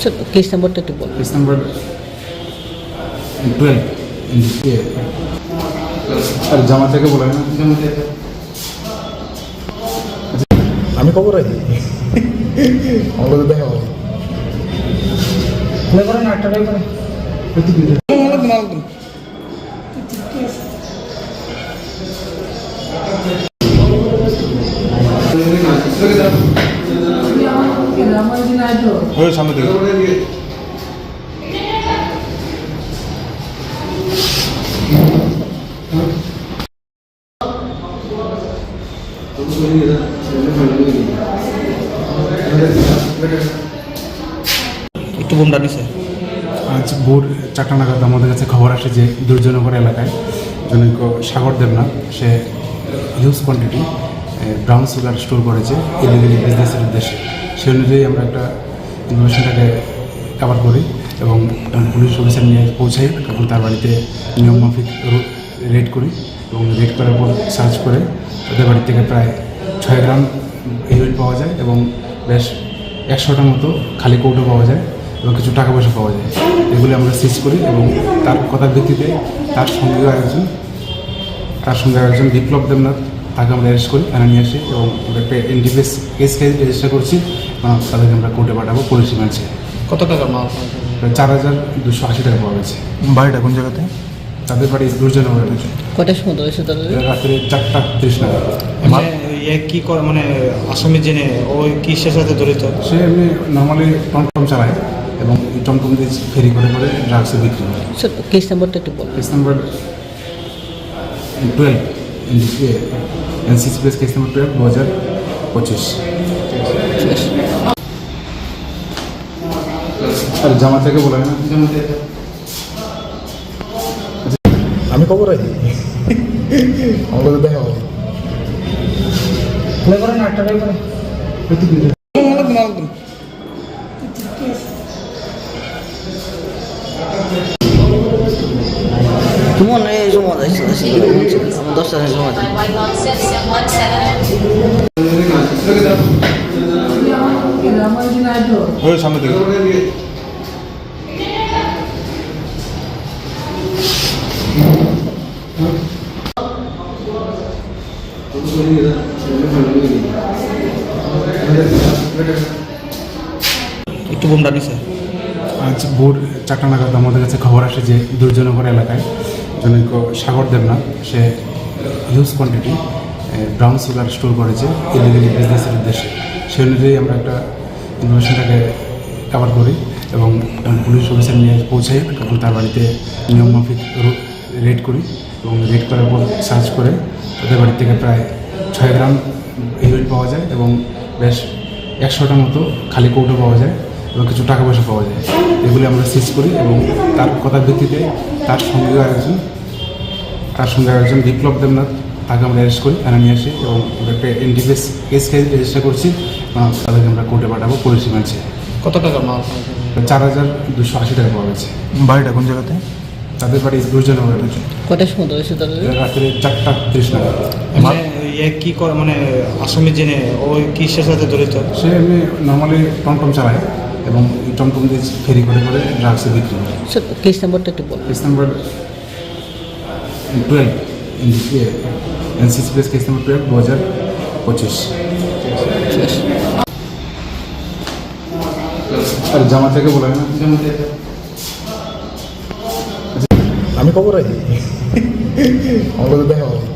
Sir case নাম্বারটা একটু বলুন কেস নাম্বার টুয়েলভ আর জামা থেকে বলে আমি খবর রাখি। আমাদের দেখা হবে ওই সামনে থেকে। একটু বোমটা নিছে আজ ভোর চারটা নাগাদ আমাদের কাছে খবর আসে যে দুর্জনগর এলাকায় জনৈক সাগর দেবনাথ সে huge quantity brown sugar store করেছে ইলিগালি বিজনেসের উদ্দেশ্যে। সেই অনুযায়ী আমরা একটা ইনফরমেশনটাকে কভার করি এবং পুলিশ অফিসার নিয়ে পৌঁছাই এবং তার বাড়িতে নিয়ম মাফিক রেড করি এবং রেড করার পর সার্চ করে তাদের বাড়ি থেকে প্রায় ছয় গ্রাম হিরোইন পাওয়া যায় এবং বেশ একশোটার মতো খালি কৌটো পাওয়া যায় এবং কিছু টাকা পয়সা পাওয়া যায়। এগুলি আমরা সিজ করি এবং তার কথার ভিত্তিতে তার সঙ্গেও একজন তার সঙ্গে একজন বিপ্লব দেবনাথ তাকে আমরা অ্যারেস্ট করি থানা নিয়ে আসি এবং আমরা একটা এনডিপিএস কেস কেস রেজিস্টার করছি। তাদেরকে আমরা কোর্টে পাঠাবো পুলিশ রিমান্ডে কত টাকা মাল চার হাজার দুশো আশি টাকা পাওয়া গেছে। বাড়িটা কোন জায়গাতে? তাদের বাড়ি রয়েছে কটার সময় ধরেছে তাদের? রাত্রে চারটা তিরিশ নাগাদ। মানে কি করে মানে আসামি জেনে ওই কিসের সাথে জড়িত? সে এমনি নর্মালি টমটম চালায় এবং এই টমটম দিয়ে ফেরি করে করে ড্রাগসে বিক্রি করে। কেস নাম্বারটা একটু বলুন। Case number twelve NCC press case number twelve দু হাজার পঁচিশ। আর জামা থেকে বলে না। আমি খবর রাখি? আমাদের দেখা হবে। তুমি অন্য জমা দিয়েছ আমার দশ টাকা জমা দিই White Long says one seven. ওই সামনে থেকে একটু বোমটা নিছে আজ ভোর চারটা নাগাদ আমাদের কাছে খবর আসে যে দুর্জনগর এলাকায় জনৈক সাগর দেবনাথ সে huge quantity brown sugar store করেছে ইলিগালি বিজনেসের উদ্দেশ্যে। সেই অনুযায়ী আমরা একটা ইনফরমেশনটাকে কভার করি এবং পুলিশ অফিসার নিয়ে পৌঁছাই এবং তার বাড়িতে নিয়ম মাফিক রেড করি এবং রেড করার পর সার্চ করে তাদের বাড়ি থেকে প্রায় ছয় গ্রাম হিরোইন পাওয়া যায় এবং বেশ একশোটা মতো খালি কৌটো পাওয়া যায়। এবং কিছু টাকা পয়সা পাওয়া যায়। এগুলি আমরা সিজ করি এবং তার কথার ভিত্তিতে তার সঙ্গে একজন তার সঙ্গে একজন বিপ্লব দেবনাথ তাকে আমরা অ্যারেস্ট করি থানা নিয়ে আসি এবং একটা এনডিপিএস কেস কেস রেজিস্টার করছি। তাদেরকে আমরা কোর্টে পাঠাবো পুলিশ রিমান্ডে কত টাকা মাল? চার হাজার দুশো আশি টাকা পাওয়া গেছে। বাড়িটা কোন জায়গাতে? তাদের বাড়ি দুর্জনগর রয়েছে কটার সময় ধরেছে তাদের? রাত্রে চারটা তিরিশ টাকা মানে কি করে মানে আসামি জেনে ওই কিসের সাথে জড়িত? সে এমনি নর্মালি টমটম চালায়। এবং টমটম দিয়ে ফেরি করে করে ড্রাগসে বিক্রি করে স্যার কেস নাম্বারটা একটু বলুন। Case number twelve NCC press case number twelve দু হাজার পঁচিশ। আর জামা থেকে বলে না? আমি খবর রাখি। আমাদের দেখা। হবে